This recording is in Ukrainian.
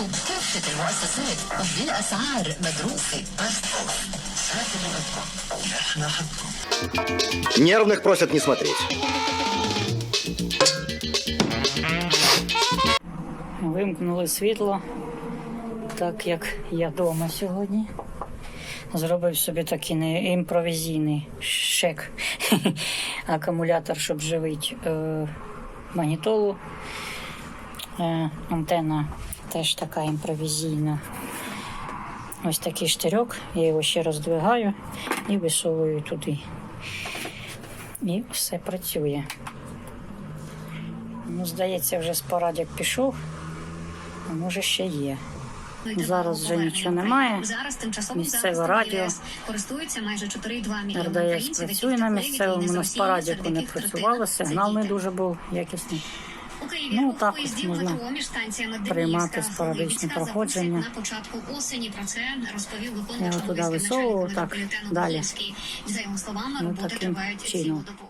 لكم كافة المؤسسات بأسعار مدروسة Нервных просят не смотреть. Вимкнули світло, так як я вдома сьогодні. Зробив собі такий не імпровізійний шек акумулятор, щоб живити е, магнітолу. Е, антенна теж така імпровізійна. Ось такий штирьок, я його ще роздвигаю і висовую туди. І все працює. Ну, здається, вже спорадик пішов, а може ще є. Зараз вже нічого немає. Місцеве радіо. ЄС користуються майже 4,2 мільйони працює на місцевому, на спорадіку не працювало, сигнал не дуже був якісний. Ну, також можна приймати спорадичні проходження. на початку осені. Про це розповів виконувач туди висовував, так, далі. За його словами, Ну, роботи тривають чином. цілодобово.